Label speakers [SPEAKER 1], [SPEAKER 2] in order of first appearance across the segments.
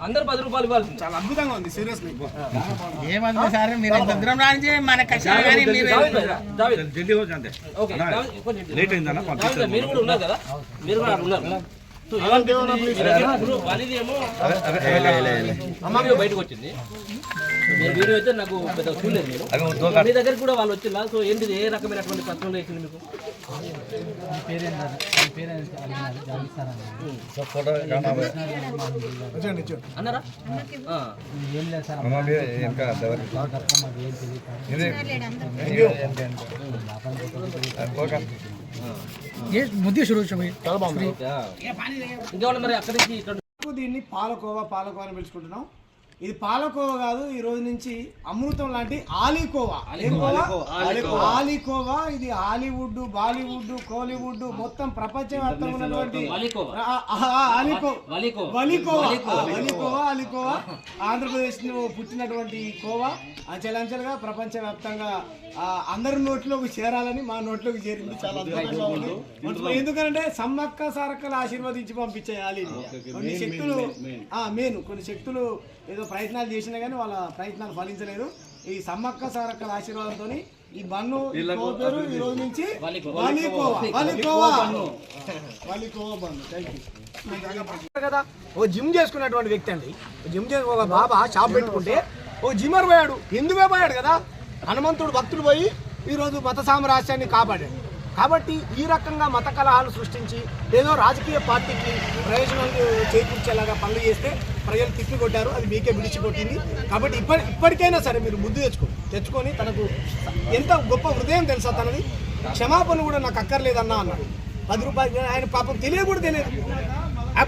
[SPEAKER 1] అందరు పది రూపాయలు ఇవ్వాలి
[SPEAKER 2] చాలా అద్భుతంగా ఉంది సీరియస్లీ.
[SPEAKER 3] ఏమంది సార్? మీరు దూరం రానించి మన కష్టాలు కానీ మీరు.
[SPEAKER 4] జల్దీ హో జాంతే
[SPEAKER 1] ఓకే, జావేద్, కొంచెం
[SPEAKER 4] లేట్ అయిందన్న
[SPEAKER 1] మీరు కూడా ఉన్నారు కదా? మీరు కూడా ఉన్నారు. బయటకు వచ్చింది మీరు వీడియో అయితే నాకు పెద్ద చూడలేదు
[SPEAKER 4] ఉద్యోగాలు
[SPEAKER 1] మీ దగ్గర కూడా వాళ్ళు వచ్చిందా? సో ఏంటిది? ఏ రకమైనటువంటి పత్రం వేసింది మీకు
[SPEAKER 4] ఫోటో
[SPEAKER 1] అన్నారా? ఆ.
[SPEAKER 4] ఇంకా
[SPEAKER 3] ముద్దు షురూ చేయ్
[SPEAKER 1] ఇంకేమన్నా మరి అక్కడి నుంచి ఇక్కడ
[SPEAKER 2] దీన్ని పాలకోవా పాలకోవా అని పిలుచుకుంటున్నాం. ఇది పాలకోవా కాదు ఈ రోజు నుంచి అమృతం లాంటి ఆలీకోవా? ఆలీకోవా. ఇది హాలీవుడ్ బాలీవుడ్ కోలీవుడ్ మొత్తం ప్రపంచవ్యాప్తంగా ఉన్నటువంటి
[SPEAKER 1] వాలీకోవా.
[SPEAKER 2] అలికోవా ఆంధ్రప్రదేశ్ పుట్టినటువంటి కోవా అంచెలంచెలుగా ప్రపంచవ్యాప్తంగా ఆ, అందరి నోట్లోకి చేరాలని మా నోట్లోకి చేరింది చాలా ఎందుకంటే సమ్మక్క సారక్కలు ఆశీర్వదించి పంపించేయాలి కొన్ని శక్తులు ఆ మెయిన్. కొన్ని శక్తులు ఏదో ప్రయత్నాలు చేసినా కానీ వాళ్ళ ప్రయత్నాలు ఫలించలేదు. ఈ సమ్మక్క సారక్కల ఆశీర్వాదంతో ఈ బన్ను ఈ కోవ పేరు ఈ రోజు నుంచి కదా ఓ జిమ్ చేసుకున్నటువంటి వ్యక్తి అండి. జిమ్ ఒక బాబా షాప్ పెట్టుకుంటే ఓ జిమ్మర్ పోయాడు. ఎందుకే పోయాడు కదా? హనుమంతుడు భక్తుడు పోయి ఈరోజు మత సామ్రాజ్యాన్ని కాపాడాడు. కాబట్టి ఈ రకంగా మత కలహాలు సృష్టించి ఏదో రాజకీయ పార్టీకి ప్రయోజనాలు చేకూర్చేలాగా పనులు చేస్తే ప్రజలు తిప్పి కొట్టారు అది మీకే విడిచి కొట్టింది కాబట్టి ఇప్పటి ఇప్పటికైనా సరే మీరు ముందు తెచ్చుకో తెచ్చుకొని తనకు ఎంత గొప్ప హృదయం తెలుసా తనది? క్షమాపణ కూడా నాకు అక్కర్లేదన్నా అన్నాడు. పది రూపాయలు ఆయన పాపం తెలియకూడదు తెలియదు.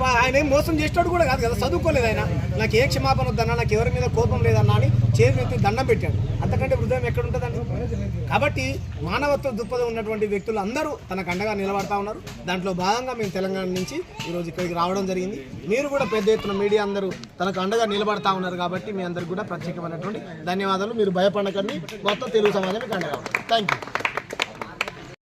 [SPEAKER 2] ఆయన ఏం మోసం చేసేవాడు కూడా కాదు కదా చదువుకోలేదు ఆయన. నాకు ఏ క్షమాపణ వద్దన్నా నాకు ఎవరి మీద కోపం లేదన్నా అని చేతి దండం పెట్టాడు. అంతకంటే హృదయం ఎక్కడ ఉంటుందండి? కాబట్టి మానవత్వ దృక్పథం ఉన్నటువంటి వ్యక్తులు అందరూ తనకు అండగా నిలబడతా ఉన్నారు. దాంట్లో భాగంగా మేము తెలంగాణ నుంచి ఈరోజు ఇక్కడికి రావడం జరిగింది. మీరు కూడా పెద్ద ఎత్తున మీడియా అందరూ తనకు అండగా నిలబడతా ఉన్నారు కాబట్టి మీ అందరికి కూడా ప్రత్యేకమైనటువంటి ధన్యవాదాలు. మీరు భయపడకండి. మొత్తం తెలుగు సమాజం మీకు అండగా థ్యాంక్ యూ